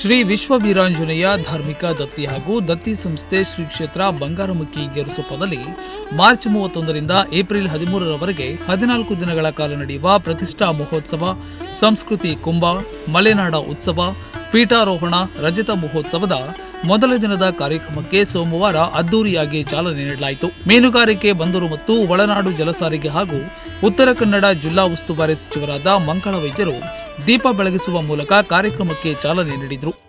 ಶ್ರೀ ವಿಶ್ವವೀರಾಂಜನೇಯ ಧಾರ್ಮಿಕ ದತ್ತಿ ಹಾಗೂ ದತ್ತಿ ಸಂಸ್ಥೆ ಶ್ರೀ ಕ್ಷೇತ್ರ ಬಂಗಾರಮುಖಿ ಗೆರುಸೊಪ್ಪದಲ್ಲಿ ಮಾರ್ಚ್ ಮೂವತ್ತೊಂದರಿಂದ ಏಪ್ರಿಲ್ ಹದಿಮೂರರವರೆಗೆ ಹದಿನಾಲ್ಕು ದಿನಗಳ ಕಾಲ ನಡೆಯುವ ಪ್ರತಿಷ್ಠಾ ಮಹೋತ್ಸವ, ಸಂಸ್ಕೃತಿ ಕುಂಭ, ಮಲೆನಾಡ ಉತ್ಸವ, ಪೀಠಾರೋಹಣ, ರಜತ ಮಹೋತ್ಸವದ ಮೊದಲ ದಿನದ ಕಾರ್ಯಕ್ರಮಕ್ಕೆ ಸೋಮವಾರ ಅದ್ದೂರಿಯಾಗಿ ಚಾಲನೆ ನೀಡಲಾಯಿತು. ಮೀನುಗಾರಿಕೆ, ಬಂದರು ಮತ್ತು ಒಳನಾಡು ಜಲಸಾರಿಗೆ ಹಾಗೂ ಉತ್ತರ ಕನ್ನಡ ಜಿಲ್ಲಾ ಉಸ್ತುವಾರಿ ಸಚಿವರಾದ ಮಂಗಳ ವೈದ್ಯರು ದೀಪ ಬೆಳಗಿಸುವ ಮೂಲಕ ಕಾರ್ಯಕ್ರಮಕ್ಕೆ ಚಾಲನೆ ನೀಡಿದರು.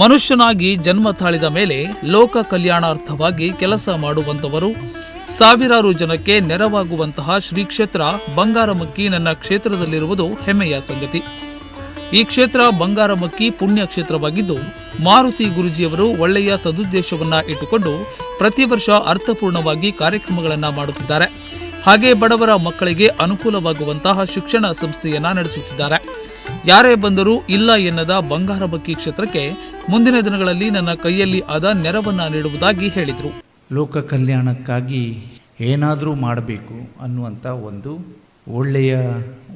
ಮನುಷ್ಯನಾಗಿ ಜನ್ಮ ತಾಳಿದ ಮೇಲೆ ಲೋಕ ಕಲ್ಯಾಣಾರ್ಥವಾಗಿ ಕೆಲಸ ಮಾಡುವಂತವರು ಸಾವಿರಾರು ಜನಕ್ಕೆ ನೆರವಾಗುವಂತಹ ಶ್ರೀ ಕ್ಷೇತ್ರ ಬಂಗಾರಮಕ್ಕಿ ನನ್ನ ಕ್ಷೇತ್ರದಲ್ಲಿರುವುದು ಹೆಮ್ಮೆಯ ಸಂಗತಿ. ಈ ಕ್ಷೇತ್ರ ಬಂಗಾರಮಕ್ಕಿ ಪುಣ್ಯ ಕ್ಷೇತ್ರವಾಗಿದ್ದು, ಮಾರುತಿ ಗುರುಜಿಯವರು ಒಳ್ಳೆಯ ಸದುದ್ದೇಶವನ್ನ ಇಟ್ಟುಕೊಂಡು ಪ್ರತಿ ವರ್ಷ ಅರ್ಥಪೂರ್ಣವಾಗಿ ಕಾರ್ಯಕ್ರಮಗಳನ್ನ ಮಾಡುತ್ತಿದ್ದಾರೆ. ಹಾಗೆ ಬಡವರ ಮಕ್ಕಳಿಗೆ ಅನುಕೂಲವಾಗುವಂತಹ ಶಿಕ್ಷಣ ಸಂಸ್ಥೆಯನ್ನ ನಡೆಸುತ್ತಿದ್ದಾರೆ. ಯಾರೇ ಬಂದರೂ ಇಲ್ಲ ಎನ್ನದ ಬಂಗಾರಮಕ್ಕಿ ಕ್ಷೇತ್ರಕ್ಕೆ ಮುಂದಿನ ದಿನಗಳಲ್ಲಿ ನನ್ನ ಕೈಯಲ್ಲಿ ಆದ ನೆರವನ್ನು ನೀಡುವುದಾಗಿ ಹೇಳಿದರು. ಲೋಕ ಕಲ್ಯಾಣಕ್ಕಾಗಿ ಏನಾದರೂ ಮಾಡಬೇಕು ಅನ್ನುವಂಥ ಒಂದು ಒಳ್ಳೆಯ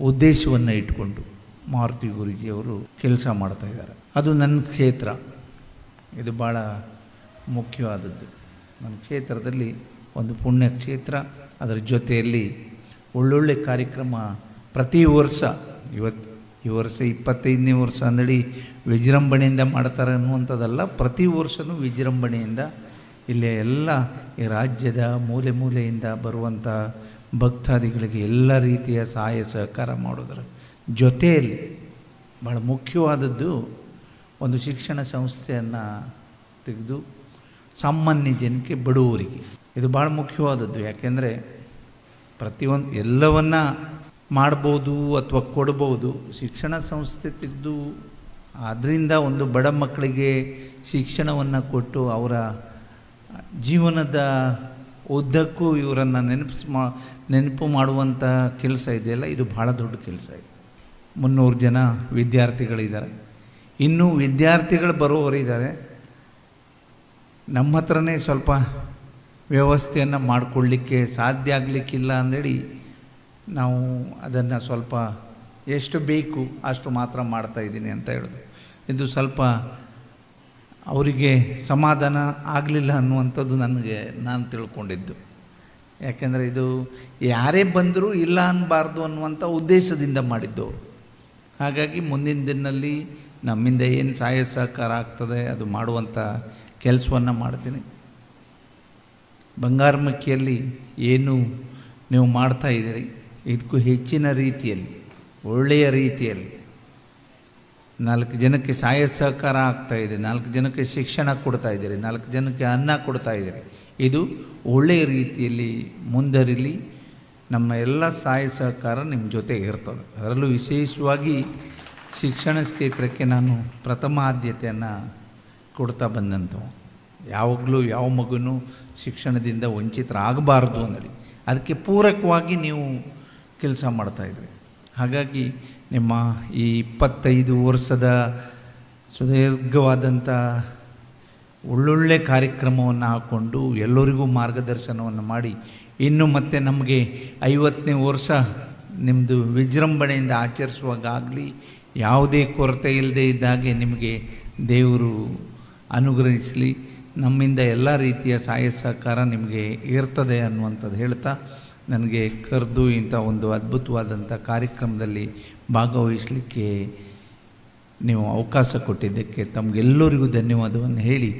ಉದ್ದೇಶವನ್ನು ಇಟ್ಕೊಂಡು ಮಾರುತಿ ಗುರೂಜಿಯವರು ಕೆಲಸ ಮಾಡ್ತಾ ಇದ್ದಾರೆ. ಅದು ನನ್ನ ಕ್ಷೇತ್ರ. ಇದು ಭಾಳ ಮುಖ್ಯವಾದದ್ದು. ನನ್ನ ಕ್ಷೇತ್ರದಲ್ಲಿ ಒಂದು ಪುಣ್ಯ ಕ್ಷೇತ್ರ. ಅದರ ಜೊತೆಯಲ್ಲಿ ಒಳ್ಳೊಳ್ಳೆ ಕಾರ್ಯಕ್ರಮ ಪ್ರತಿ ವರ್ಷ ಇವತ್ತು ಈ ವರ್ಷ ಇಪ್ಪತ್ತೈದನೇ ವರ್ಷ ಅಂದಡಿ ವಿಜೃಂಭಣೆಯಿಂದ ಮಾಡ್ತಾರೆ ಅನ್ನುವಂಥದ್ದಲ್ಲ, ಪ್ರತಿ ವರ್ಷವೂ ವಿಜೃಂಭಣೆಯಿಂದ ಇಲ್ಲಿ ಎಲ್ಲ ಈ ರಾಜ್ಯದ ಮೂಲೆ ಮೂಲೆಯಿಂದ ಬರುವಂಥ ಭಕ್ತಾದಿಗಳಿಗೆ ಎಲ್ಲ ರೀತಿಯ ಸಹಾಯ ಸಹಕಾರ ಮಾಡೋದ್ರ ಜೊತೆಯಲ್ಲಿ ಭಾಳ ಮುಖ್ಯವಾದದ್ದು ಒಂದು ಶಿಕ್ಷಣ ಸಂಸ್ಥೆಯನ್ನು ತೆಗೆದು ಸಾಮಾನ್ಯ ಜನಕ್ಕೆ ಬಡವರಿಗೆ. ಇದು ಭಾಳ ಮುಖ್ಯವಾದದ್ದು. ಯಾಕೆಂದರೆ ಪ್ರತಿಯೊಂದು ಎಲ್ಲವನ್ನ ಮಾಡ್ಬೋದು ಅಥವಾ ಕೊಡ್ಬೋದು, ಶಿಕ್ಷಣ ಸಂಸ್ಥೆ ತೆಗೆದು ಅದರಿಂದ ಒಂದು ಬಡ ಮಕ್ಕಳಿಗೆ ಶಿಕ್ಷಣವನ್ನು ಕೊಟ್ಟು ಅವರ ಜೀವನದ ಉದ್ದಕ್ಕೂ ಇವರನ್ನು ನೆನಪಿಸ್ ಮಾ, ನೆನಪು ಮಾಡುವಂಥ ಕೆಲಸ ಇದೆಯಲ್ಲ, ಇದು ಭಾಳ ದೊಡ್ಡ ಕೆಲಸ ಇದೆ. ಮುನ್ನೂರು ಜನ ವಿದ್ಯಾರ್ಥಿಗಳಿದ್ದಾರೆ. ಇನ್ನೂ ವಿದ್ಯಾರ್ಥಿಗಳು ಬರೋವರಿದ್ದಾರೆ ನಮ್ಮ ಹತ್ರನೇ ಸ್ವಲ್ಪ ವ್ಯವಸ್ಥೆಯನ್ನು ಮಾಡಿಕೊಳ್ಳಿಕ್ಕೆ ಸಾಧ್ಯ ಆಗಲಿಕ್ಕಿಲ್ಲ ಅಂದೇಳಿ ನಾವು ಅದನ್ನು ಸ್ವಲ್ಪ ಎಷ್ಟು ಬೇಕು ಅಷ್ಟು ಮಾತ್ರ ಮಾಡ್ತಾ ಇದ್ದೀನಿ ಅಂತ ಹೇಳೋದು ಇದು ಸ್ವಲ್ಪ ಅವರಿಗೆ ಸಮಾಧಾನ ಆಗಲಿಲ್ಲ ಅನ್ನುವಂಥದ್ದು ನನಗೆ ನಾನು ತಿಳ್ಕೊಂಡಿದ್ದು. ಯಾಕೆಂದರೆ ಇದು ಯಾರೇ ಬಂದರೂ ಇಲ್ಲ ಅನ್ನಬಾರ್ದು ಅನ್ನುವಂಥ ಉದ್ದೇಶದಿಂದ ಮಾಡಿದ್ದು ಹಾಗಾಗಿ ಮುಂದಿನ ದಿನದಲ್ಲಿ ನಮ್ಮಿಂದ ಏನು ಸಹಾಯ ಸಹಕಾರ ಆಗ್ತದೆ ಅದು ಮಾಡುವಂಥ ಕೆಲಸವನ್ನು ಮಾಡ್ತೀನಿ. ಬಂಗಾರಮಕ್ಕಿಯಲ್ಲಿ ಏನು ನೀವು ಮಾಡ್ತಾ ಇದ್ದೀರಿ? ಇದಕ್ಕೂ ಹೆಚ್ಚಿನ ರೀತಿಯಲ್ಲಿ, ಒಳ್ಳೆಯ ರೀತಿಯಲ್ಲಿ. ನಾಲ್ಕು ಜನಕ್ಕೆ ಸಹಾಯ ಸಹಕಾರ ಆಗ್ತಾ ಇದೆ, ನಾಲ್ಕು ಜನಕ್ಕೆ ಶಿಕ್ಷಣ ಕೊಡ್ತಾ ಇದ್ದೀರಿ, ನಾಲ್ಕು ಜನಕ್ಕೆ ಅನ್ನ ಕೊಡ್ತಾ ಇದ್ದೀರಿ. ಇದು ಒಳ್ಳೆಯ ರೀತಿಯಲ್ಲಿ ಮುಂದರಿಲಿ ನಮ್ಮ ಎಲ್ಲ ಸಹಾಯ ಸಹಕಾರ ನಿಮ್ಮ ಜೊತೆ ಇರ್ತದೆ. ಅದರಲ್ಲೂ ವಿಶೇಷವಾಗಿ ಶಿಕ್ಷಣ ಕ್ಷೇತ್ರಕ್ಕೆ ನಾನು ಪ್ರಥಮ ಆದ್ಯತೆಯನ್ನು ಕೊಡ್ತಾ ಬಂದಂಥವು ಯಾವಾಗಲೂ ಯಾವ ಮಗುನೂ ಶಿಕ್ಷಣದಿಂದ ವಂಚಿತರಾಗಬಾರ್ದು ಅಂದರೆ. ಅದಕ್ಕೆ ಪೂರಕವಾಗಿ ನೀವು ಕೆಲಸ ಮಾಡ್ತಾಯಿದ್ರಿ ಹಾಗಾಗಿ ನಿಮ್ಮ ಈ ಇಪ್ಪತ್ತೈದು ವರ್ಷದ ಸುದೀರ್ಘವಾದಂಥ ಒಳ್ಳೊಳ್ಳೆ ಕಾರ್ಯಕ್ರಮವನ್ನು ಹಾಕ್ಕೊಂಡು ಎಲ್ಲರಿಗೂ ಮಾರ್ಗದರ್ಶನವನ್ನು ಮಾಡಿ ಇನ್ನು ಮತ್ತೆ ನಮಗೆ ಐವತ್ತನೇ ವರ್ಷ ನಿಮ್ಮದು ವಿಜೃಂಭಣೆಯಿಂದ ಆಚರಿಸುವಾಗಲಿ ಯಾವುದೇ ಕೊರತೆ ಇಲ್ಲದೆ ಇದ್ದಾಗೆ ನಿಮಗೆ ದೇವರು ಅನುಗ್ರಹಿಸಲಿ. ನಮ್ಮಿಂದ ಎಲ್ಲ ರೀತಿಯ ಸಹಾಯ ಸಹಕಾರ ನಿಮಗೆ ಇರ್ತದೆ ಅನ್ನುವಂಥದ್ದು ಹೇಳ್ತಾ ನನಗೆ ಕರೆದು ಇಂಥ ಒಂದು ಅದ್ಭುತವಾದಂಥ ಕಾರ್ಯಕ್ರಮದಲ್ಲಿ ಭಾಗವಹಿಸಲಿಕ್ಕೆ ನೀವು ಅವಕಾಶ ಕೊಟ್ಟಿದ್ದಕ್ಕೆ ತಮಗೆಲ್ಲರಿಗೂ ಧನ್ಯವಾದವನ್ನು ಹೇಳಿ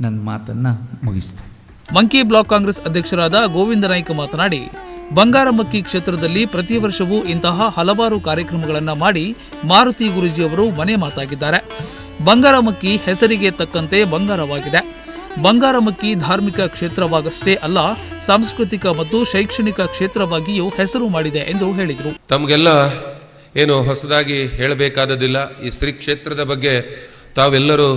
ನನ್ನ ಮಾತನ್ನು ಮುಗಿಸ್ತೇನೆ. ಮಂಕಿ ಬ್ಲಾಕ್ ಕಾಂಗ್ರೆಸ್ ಅಧ್ಯಕ್ಷರಾದ ಗೋವಿಂದ ನಾಯ್ಕ ಮಾತನಾಡಿ, ಬಂಗಾರಮಕ್ಕಿ ಕ್ಷೇತ್ರದಲ್ಲಿ ಪ್ರತಿ ವರ್ಷವೂ ಇಂತಹ ಹಲವಾರು ಕಾರ್ಯಕ್ರಮಗಳನ್ನು ಮಾಡಿ ಮಾರುತಿ ಗುರುಜಿಯವರು ಮನೆ ಮಾತಾಗಿದ್ದಾರೆ. ಬಂಗಾರಮಕ್ಕಿ ಹೆಸರಿಗೆ ತಕ್ಕಂತೆ ಬಂಗಾರವಾಗಿದೆ. ಬಂಗಾರಮಕ್ಕಿ ಧಾರ್ಮಿಕ ಕ್ಷೇತ್ರವಾಗಷ್ಟೇ ಅಲ್ಲ ಸಾಂಸ್ಕೃತಿಕ ಮತ್ತು ಶೈಕ್ಷಣಿಕ ಕ್ಷೇತ್ರವಾಗಿಯೂ ಹೆಸರು ಮಾಡಿದೆ ಎಂದು ಹೇಳಿದರು. ತಮಗೆಲ್ಲ ಏನು ಹೊಸದಾಗಿ ಹೇಳಬೇಕಾದದಿಲ್ಲ ಈ ಸ್ತ್ರೀ ಕ್ಷೇತ್ರದ ಬಗ್ಗೆ ತಾವೆಲ್ಲರೂ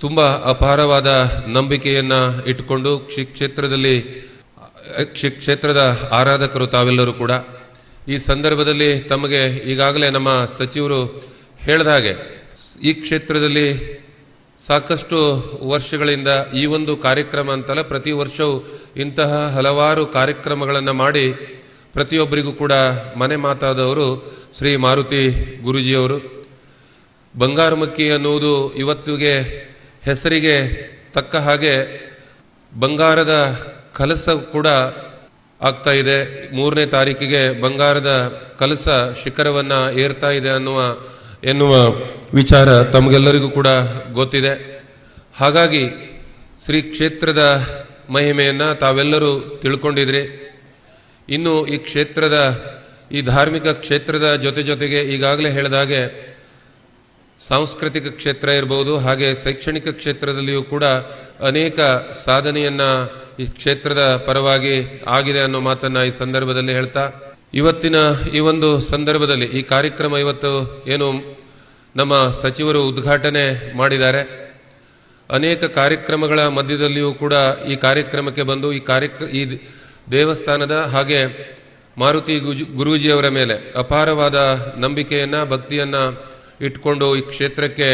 ತುಂಬ ಅಪಾರವಾದ ನಂಬಿಕೆಯನ್ನು ಇಟ್ಟುಕೊಂಡು ಕ್ಷಿ ಕ್ಷೇತ್ರದಲ್ಲಿ, ಕ್ಷಿ ಕ್ಷೇತ್ರದ ಆರಾಧಕರು ತಾವೆಲ್ಲರೂ ಕೂಡ. ಈ ಸಂದರ್ಭದಲ್ಲಿ ತಮಗೆ ಈಗಾಗಲೇ ನಮ್ಮ ಸಚಿವರು ಹೇಳಿದ ಹಾಗೆ, ಈ ಕ್ಷೇತ್ರದಲ್ಲಿ ಸಾಕಷ್ಟು ವರ್ಷಗಳಿಂದ ಈ ಒಂದು ಕಾರ್ಯಕ್ರಮ ಅಂತಲ್ಲ, ಪ್ರತಿ ವರ್ಷವೂ ಇಂತಹ ಹಲವಾರು ಕಾರ್ಯಕ್ರಮಗಳನ್ನು ಮಾಡಿ ಪ್ರತಿಯೊಬ್ಬರಿಗೂ ಕೂಡ ಮನೆ ಮಾತಾದವರು ಶ್ರೀ ಮಾರುತಿ ಗುರುಜಿಯವರು. ಬಂಗಾರಮಕ್ಕಿ ಅನ್ನುವುದು ಇವತ್ತಿಗೆ ಹೆಸರಿಗೆ ತಕ್ಕ ಹಾಗೆ ಬಂಗಾರದ ಕಲಸ ಕೂಡ ಆಗ್ತಾ ಇದೆ. ಮೂರನೇ ತಾರೀಕಿಗೆ ಬಂಗಾರದ ಕಲಸ ಶಿಖರವನ್ನು ಏರ್ತಾ ಇದೆ ಅನ್ನುವ, ಎನ್ನುವ ವಿಚಾರ ತಮಗೆಲ್ಲರಿಗೂ ಕೂಡ ಗೊತ್ತಿದೆ. ಹಾಗಾಗಿ ಶ್ರೀ ಕ್ಷೇತ್ರದ ಮಹಿಮೆಯನ್ನ ತಾವೆಲ್ಲರೂ ತಿಳ್ಕೊಂಡಿದ್ರಿ. ಇನ್ನು ಈ ಕ್ಷೇತ್ರದ, ಈ ಧಾರ್ಮಿಕ ಕ್ಷೇತ್ರದ ಜೊತೆ ಜೊತೆಗೆ ಈಗಾಗಲೇ ಹೇಳಿದಾಗೆ ಸಾಂಸ್ಕೃತಿಕ ಕ್ಷೇತ್ರ ಇರ್ಬೋದು, ಹಾಗೆ ಶೈಕ್ಷಣಿಕ ಕ್ಷೇತ್ರದಲ್ಲಿಯೂ ಕೂಡ ಅನೇಕ ಸಾಧನೆಯನ್ನು ಈ ಕ್ಷೇತ್ರದ ಪರವಾಗಿ ಆಗಿದೆ ಅನ್ನೋ ಮಾತನ್ನು ಈ ಸಂದರ್ಭದಲ್ಲಿ ಹೇಳ್ತಾ, ಇವತ್ತಿನ ಈ ಒಂದು ಸಂದರ್ಭದಲ್ಲಿ ಈ ಕಾರ್ಯಕ್ರಮ ಇವತ್ತು ಏನು ನಮ್ಮ ಸಚಿವರು ಉದ್ಘಾಟನೆ ಮಾಡಿದ್ದಾರೆ. ಅನೇಕ ಕಾರ್ಯಕ್ರಮಗಳ ಮಧ್ಯದಲ್ಲಿಯೂ ಕೂಡ ಈ ಕಾರ್ಯಕ್ರಮಕ್ಕೆ ಬಂದು ಈ ಕಾರ್ಯಕ್ರ, ಈ ದೇವಸ್ಥಾನದ ಹಾಗೆ ಮಾರುತಿ ಗುಜು, ಗುರೂಜಿಯವರ ಮೇಲೆ ಅಪಾರವಾದ ನಂಬಿಕೆಯನ್ನ, ಭಕ್ತಿಯನ್ನ ಇಟ್ಕೊಂಡು ಈ ಕ್ಷೇತ್ರಕ್ಕೆ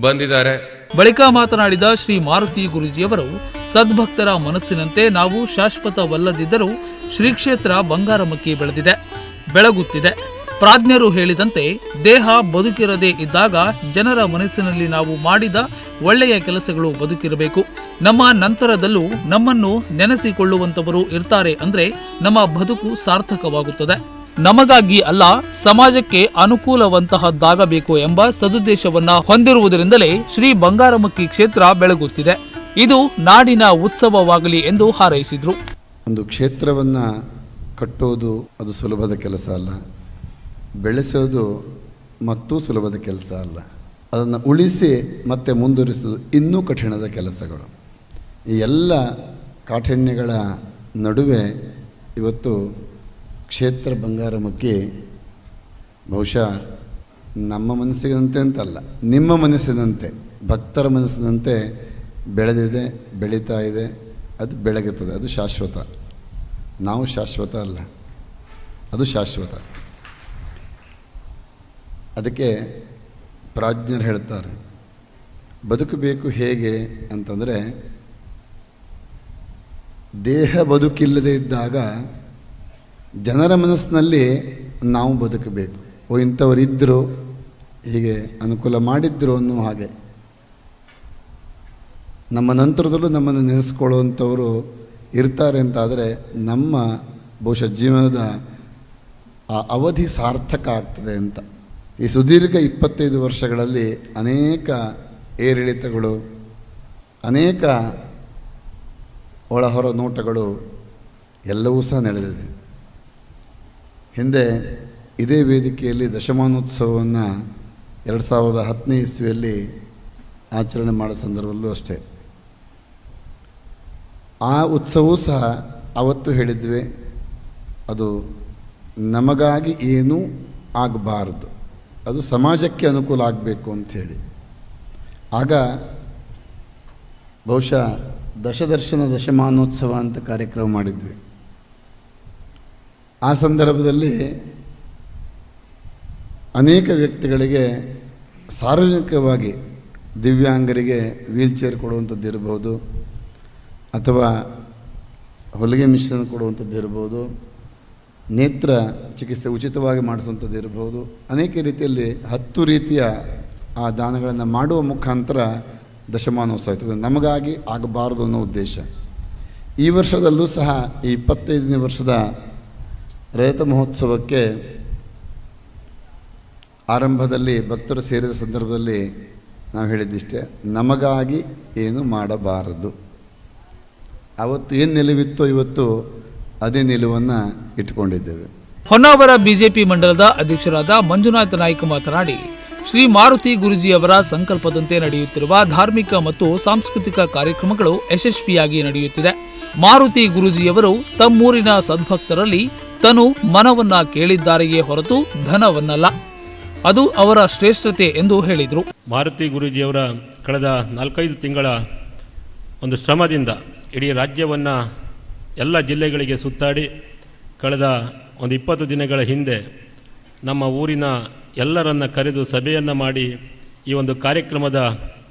ಬಂದಿದ್ದಾರೆ. ಬಳಿಕ ಮಾತನಾಡಿದ ಶ್ರೀ ಮಾರುತಿ ಗುರುಜಿಯವರು, ಸದ್ಭಕ್ತರ ಮನಸ್ಸಿನಂತೆ ನಾವು ಶಾಶ್ವತವಲ್ಲದಿದ್ದರೂ ಶ್ರೀ ಕ್ಷೇತ್ರ ಬಂಗಾರಮಕ್ಕಿ ಬೆಳೆದಿದೆ, ಬೆಳಗುತ್ತಿದೆ. ಪ್ರಾಜ್ಞರು ಹೇಳಿದಂತೆ ದೇಹ ಬದುಕಿರದೇ ಇದ್ದಾಗ ಜನರ ಮನಸ್ಸಿನಲ್ಲಿ ನಾವು ಮಾಡಿದ ಒಳ್ಳೆಯ ಕೆಲಸಗಳು ಬದುಕಿರಬೇಕು. ನಮ್ಮ ನಂತರದಲ್ಲೂ ನಮ್ಮನ್ನು ನೆನೆಸಿಕೊಳ್ಳುವಂತವರು ಇರ್ತಾರೆ ಅಂದ್ರೆ ನಮ್ಮ ಬದುಕು ಸಾರ್ಥಕವಾಗುತ್ತದೆ. ನಮಗಾಗಿ ಅಲ್ಲ, ಸಮಾಜಕ್ಕೆ ಅನುಕೂಲವಂತಹದ್ದಾಗಬೇಕು ಎಂಬ ಸದುದ್ದೇಶವನ್ನ ಹೊಂದಿರುವುದರಿಂದಲೇ ಶ್ರೀ ಬಂಗಾರಮಕ್ಕಿ ಕ್ಷೇತ್ರ ಬೆಳಗುತ್ತಿದೆ. ಇದು ನಾಡಿನ ಉತ್ಸವವಾಗಲಿ ಎಂದು ಹಾರೈಸಿದ್ರು. ಒಂದು ಕ್ಷೇತ್ರವನ್ನು ಕಟ್ಟೋದು ಅದು ಸುಲಭದ ಕೆಲಸ ಅಲ್ಲ. ಬೆಳೆಸೋದು ಮತ್ತೂ ಸುಲಭದ ಕೆಲಸ ಅಲ್ಲ. ಅದನ್ನು ಉಳಿಸಿ ಮತ್ತೆ ಮುಂದುವರಿಸೋದು ಇನ್ನೂ ಕಠಿಣದ ಕೆಲಸಗಳು. ಈ ಎಲ್ಲ ಕಾಠಿಣ್ಯಗಳ ನಡುವೆ ಇವತ್ತು ಕ್ಷೇತ್ರ ಬಂಗಾರಮುಖಿ ಬಹುಶಃ ನಮ್ಮ ಮನಸ್ಸಿನಂತೆ ಅಂತಲ್ಲ, ನಿಮ್ಮ ಮನಸ್ಸಿನಂತೆ, ಭಕ್ತರ ಮನಸ್ಸಿನಂತೆ ಬೆಳೆದಿದೆ, ಬೆಳೀತಾ ಇದೆ, ಅದು ಬೆಳಗುತ್ತದೆ, ಅದು ಶಾಶ್ವತ. ನಾವು ಶಾಶ್ವತ ಅಲ್ಲ, ಅದು ಶಾಶ್ವತ. ಅದಕ್ಕೆ ಪ್ರಾಜ್ಞರು ಹೇಳ್ತಾರೆ, ಬದುಕಬೇಕು ಹೇಗೆ ಅಂತಂದರೆ, ದೇಹ ಬದುಕಿಲ್ಲದೆ ಇದ್ದಾಗ ಜನರ ಮನಸ್ಸಿನಲ್ಲಿ ನಾವು ಬದುಕಬೇಕು. ಓ ಇಂಥವರಿದ್ದರು ಹೀಗೆ ಅನುಕೂಲ ಮಾಡಿದ್ರು ಅನ್ನೋ ಹಾಗೆ. ನಮ್ಮ ನಂತರದಲ್ಲೂ ನಮ್ಮನ್ನು ನೆನೆಸ್ಕೊಳ್ಳುವಂಥವರು ಇರ್ತಾರೆ ಅಂತಾದರೆ ನಮ್ಮ ಬಹುಶಃ ಜೀವನದ ಆ ಅವಧಿ ಸಾರ್ಥಕ ಆಗ್ತದೆ ಅಂತ. ಈ ಸುದೀರ್ಘ ಇಪ್ಪತ್ತೈದು ವರ್ಷಗಳಲ್ಲಿ ಅನೇಕ ಏರಿಳಿತಗಳು, ಅನೇಕ ಒಳಹೊರ ನೋಟಗಳು ಎಲ್ಲವೂ ಸಹ ನಡೆದಿದೆ. ಹಿಂದೆ ಇದೇ ವೇದಿಕೆಯಲ್ಲಿ ದಶಮಾನೋತ್ಸವವನ್ನು ಎರಡು ಸಾವಿರದ ಹತ್ತನೇ ಇಸ್ವಿಯಲ್ಲಿ ಆಚರಣೆ ಮಾಡೋ ಸಂದರ್ಭದಲ್ಲೂ ಅಷ್ಟೇ. ಆ ಉತ್ಸವವೂ ಸಹ ಅವತ್ತು ಹೇಳಿದ್ವಿ, ಅದು ನಮಗಾಗಿ ಏನೂ ಆಗಬಾರ್ದು. ಅದು ಸಮಾಜಕ್ಕೆ ಅನುಕೂಲ ಆಗಬೇಕು ಅಂಥೇಳಿ ಆಗ ಬಹುಶಃ ದಶದರ್ಶನ ದಶಮಾನೋತ್ಸವ ಅಂತ ಕಾರ್ಯಕ್ರಮ ಮಾಡಿದ್ವಿ. ಆ ಸಂದರ್ಭದಲ್ಲಿ ಅನೇಕ ವ್ಯಕ್ತಿಗಳಿಗೆ ಸಾರ್ವಜನಿಕವಾಗಿ ದಿವ್ಯಾಂಗರಿಗೆ ವೀಲ್ ಚೇರ್ ಕೊಡುವಂಥದ್ದು ಇರ್ಬೋದು ಅಥವಾ ಹೊಲಿಗೆ ಮಿಶ್ರಣ ಕೊಡುವಂಥದ್ದು ಇರ್ಬೋದು. ನೇತ್ರ ಚಿಕಿತ್ಸೆ ಉಚಿತವಾಗಿ ಮಾಡಿಸುವಂಥದ್ದು ಇರಬಹುದು. ಅನೇಕ ರೀತಿಯಲ್ಲಿ ಹತ್ತು ರೀತಿಯ ಆ ದಾನಗಳನ್ನು ಮಾಡುವ ಮುಖಾಂತರ ದಶಮಾನೋತ್ಸವ ಇರ್ತದೆ ನಮಗಾಗಿ ಆಗಬಾರದು ಅನ್ನೋ ಉದ್ದೇಶ. ಈ ವರ್ಷದಲ್ಲೂ ಸಹ ಈ ಇಪ್ಪತ್ತೈದನೇ ವರ್ಷದ ರೈತ ಮಹೋತ್ಸವಕ್ಕೆ ಆರಂಭದಲ್ಲಿ ಭಕ್ತರು ಸೇರಿದ ಸಂದರ್ಭದಲ್ಲಿ ನಾವು ಹೇಳಿದ್ದಿಷ್ಟೇ, ನಮಗಾಗಿ ಏನು ಮಾಡಬಾರದು. ಅವತ್ತು ಏನು ನೆಲೆವಿತ್ತೋ ಇವತ್ತು ಅದೇ ನಿಲುವನ್ನು ಇಟ್ಟುಕೊಂಡಿದ್ದೇವೆ. ಹೊನ್ನಾವರ ಬಿಜೆಪಿ ಮಂಡಲದ ಅಧ್ಯಕ್ಷರಾದ ಮಂಜುನಾಥ ನಾಯ್ಕ ಮಾತನಾಡಿ ಶ್ರೀ ಮಾರುತಿ ಗುರುಜಿಯವರ ಸಂಕಲ್ಪದಂತೆ ನಡೆಯುತ್ತಿರುವ ಧಾರ್ಮಿಕ ಮತ್ತು ಸಾಂಸ್ಕೃತಿಕ ಕಾರ್ಯಕ್ರಮಗಳು ಯಶಸ್ವಿಯಾಗಿ ನಡೆಯುತ್ತಿದೆ. ಮಾರುತಿ ಗುರುಜಿಯವರು ತಮ್ಮೂರಿನ ಸದ್ಭಕ್ತರಲ್ಲಿ ತನು ಮನವನ್ನ ಕೇಳಿದ್ದಾರೆಯೇ ಹೊರತು ಧನವನ್ನಲ್ಲ. ಅದು ಅವರ ಶ್ರೇಷ್ಠತೆ ಎಂದು ಹೇಳಿದರು. ಮಾರುತಿ ಗುರೂಜಿಯವರ ಕಳೆದ ನಾಲ್ಕೈದು ತಿಂಗಳ ಒಂದು ಶ್ರಮದಿಂದ ಇಡೀ ರಾಜ್ಯವನ್ನು ಎಲ್ಲ ಜಿಲ್ಲೆಗಳಿಗೆ ಸುತ್ತಾಡಿ ಕಳೆದ ಒಂದು ಇಪ್ಪತ್ತು ದಿನಗಳ ಹಿಂದೆ ನಮ್ಮ ಊರಿನ ಎಲ್ಲರನ್ನ ಕರೆದು ಸಭೆಯನ್ನು ಮಾಡಿ ಈ ಒಂದು ಕಾರ್ಯಕ್ರಮದ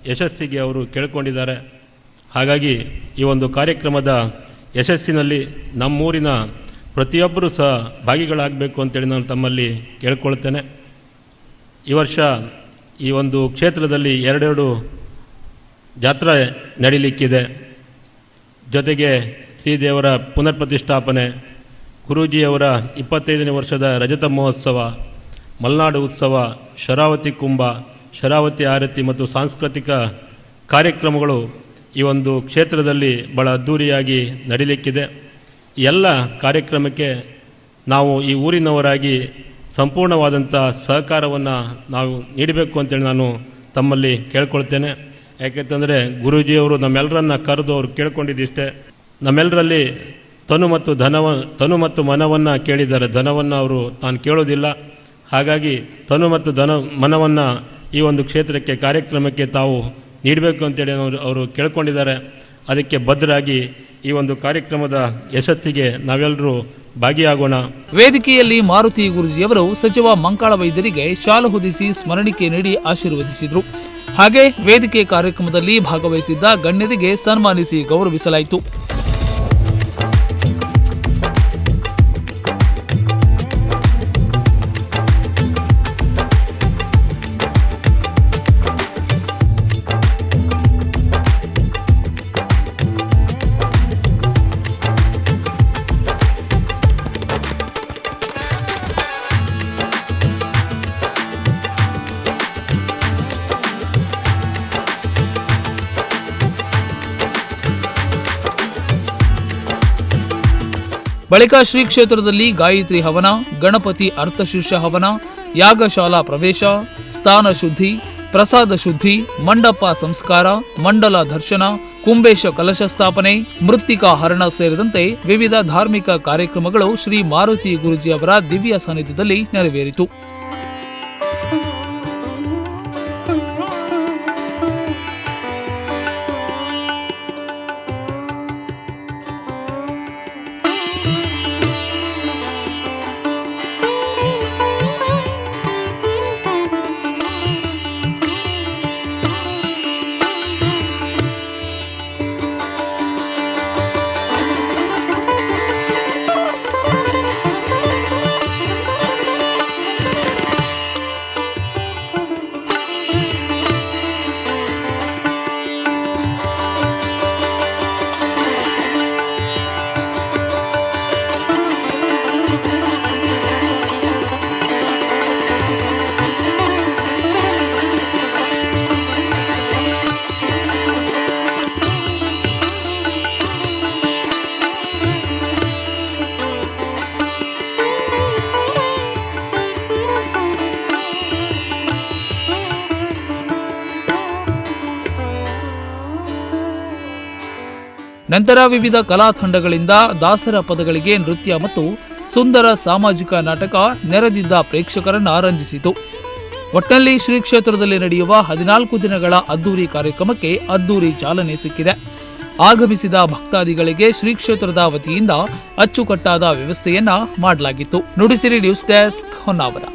ಯಶಸ್ಸಿಗೆ ಅವರು ಕೇಳಿಕೊಂಡಿದ್ದಾರೆ. ಹಾಗಾಗಿ ಈ ಒಂದು ಕಾರ್ಯಕ್ರಮದ ಯಶಸ್ಸಿನಲ್ಲಿ ನಮ್ಮೂರಿನ ಪ್ರತಿಯೊಬ್ಬರೂ ಸಹ ಭಾಗಿಗಳಾಗಬೇಕು ಅಂತೇಳಿ ನಾನು ತಮ್ಮಲ್ಲಿ ಕೇಳ್ಕೊಳ್ತೇನೆ. ಈ ವರ್ಷ ಈ ಒಂದು ಕ್ಷೇತ್ರದಲ್ಲಿ ಎರಡೆರಡು ಜಾತ್ರೆ ನಡೀಲಿಕ್ಕಿದೆ. ಜೊತೆಗೆ ಶ್ರೀದೇವರ ಪುನರ್ ಪ್ರತಿಷ್ಠಾಪನೆ ಗುರೂಜಿಯವರ ಇಪ್ಪತ್ತೈದನೇ ವರ್ಷದ ರಜತ ಮಹೋತ್ಸವ, ಮಲೆನಾಡು ಉತ್ಸವ, ಶರಾವತಿ ಕುಂಭ, ಶರಾವತಿ ಆರತಿ ಮತ್ತು ಸಾಂಸ್ಕೃತಿಕ ಕಾರ್ಯಕ್ರಮಗಳು ಈ ಒಂದು ಕ್ಷೇತ್ರದಲ್ಲಿ ಬಹಳ ಅದ್ಧೂರಿಯಾಗಿ ನಡೀಲಿಕ್ಕಿದೆ. ಎಲ್ಲ ಕಾರ್ಯಕ್ರಮಕ್ಕೆ ನಾವು ಈ ಊರಿನವರಾಗಿ ಸಂಪೂರ್ಣವಾದಂಥ ಸಹಕಾರವನ್ನು ನಾವು ನೀಡಬೇಕು ಅಂತೇಳಿ ನಾನು ತಮ್ಮಲ್ಲಿ ಕೇಳ್ಕೊಳ್ತೇನೆ. ಯಾಕೆಂತಂದರೆ ಗುರೂಜಿಯವರು ನಮ್ಮೆಲ್ಲರನ್ನ ಕರೆದು ಅವರು ಕೇಳ್ಕೊಂಡಿದ್ದಿಷ್ಟೇ. ನಮ್ಮೆಲ್ಲರಲ್ಲಿ ತನು ಮತ್ತು ಧನವ, ತನು ಮತ್ತು ಮನವನ್ನು ಕೇಳಿದ್ದಾರೆ. ಧನವನ್ನು ಅವರು ತಾನು ಕೇಳೋದಿಲ್ಲ. ಹಾಗಾಗಿ ತನು ಮತ್ತು ಧನ, ಮನವನ್ನು ಈ ಒಂದು ಕ್ಷೇತ್ರಕ್ಕೆ, ಕಾರ್ಯಕ್ರಮಕ್ಕೆ ತಾವು ನೀಡಬೇಕು ಅಂತೇಳಿ ಅವರು ಅವರು ಕೇಳ್ಕೊಂಡಿದ್ದಾರೆ. ಅದಕ್ಕೆ ಭದ್ರಾಗಿ ಈ ಒಂದು ಕಾರ್ಯಕ್ರಮದ ಯಶಸ್ಸಿಗೆ ನಾವೆಲ್ಲರೂ ಭಾಗಿಯಾಗೋಣ. ವೇದಿಕೆಯಲ್ಲಿ ಮಾರುತಿ ಗುರುಜಿಯವರು ಸಚಿವ ಮಂಕಾಳ ವೈದ್ಯರಿಗೆ ಶಾಲು ಹೊದಿಸಿ ಸ್ಮರಣಿಕೆ ನೀಡಿ ಆಶೀರ್ವದಿಸಿದರು. ಹಾಗೆ ವೇದಿಕೆ ಕಾರ್ಯಕ್ರಮದಲ್ಲಿ ಭಾಗವಹಿಸಿದ್ದ ಗಣ್ಯರಿಗೆ ಸನ್ಮಾನಿಸಿ ಗೌರವಿಸಲಾಯಿತು. ಬಳಿಕ ಶ್ರೀ ಕ್ಷೇತ್ರದಲ್ಲಿ ಗಾಯತ್ರಿ ಹವನ, ಗಣಪತಿ ಅರ್ಥಶಿಷ್ಯ ಹವನ, ಯಾಗಶಾಲಾ ಪ್ರವೇಶ, ಸ್ಥಾನ ಶುದ್ಧಿ, ಪ್ರಸಾದ ಶುದ್ಧಿ, ಮಂಡಪ ಸಂಸ್ಕಾರ, ಮಂಡಲ ದರ್ಶನ ಕುಂಬೇಶ ಕಲಶ ಸ್ಥಾಪನೆ, ಮೃತ್ತಿಕಾ ಹರಣ ಸೇರಿದಂತೆ ವಿವಿಧ ಧಾರ್ಮಿಕ ಕಾರ್ಯಕ್ರಮಗಳು ಶ್ರೀ ಮಾರುತಿ ಗುರುಜಿ ಅವರ ದಿವ್ಯ ಸಾನ್ನಿಧ್ಯದಲ್ಲಿ ನೆರವೇರಿತು. ನಂತರ ವಿವಿಧ ಕಲಾ ತಂಡಗಳಿಂದ ದಾಸರ ಪದಗಳಿಗೆ ನೃತ್ಯ ಮತ್ತು ಸುಂದರ ಸಾಮಾಜಿಕ ನಾಟಕ ನೆರೆದಿದ್ದ ಪ್ರೇಕ್ಷಕರನ್ನು ರಂಜಿಸಿತು. ಒಟ್ಟಲ್ಲಿ ಶ್ರೀ ಕ್ಷೇತ್ರದಲ್ಲಿ ನಡೆಯುವ ಹದಿನಾಲ್ಕು ದಿನಗಳ ಅದ್ದೂರಿ ಕಾರ್ಯಕ್ರಮಕ್ಕೆ ಅದ್ದೂರಿ ಚಾಲನೆ ಸಿಕ್ಕಿದೆ. ಆಗಮಿಸಿದ ಭಕ್ತಾದಿಗಳಿಗೆ ಶ್ರೀ ಕ್ಷೇತ್ರದ ವತಿಯಿಂದ ಅಚ್ಚುಕಟ್ಟಾದ ವ್ಯವಸ್ಥೆಯನ್ನ ಮಾಡಲಾಗಿತ್ತು. Nudisiri news desk Honnavar.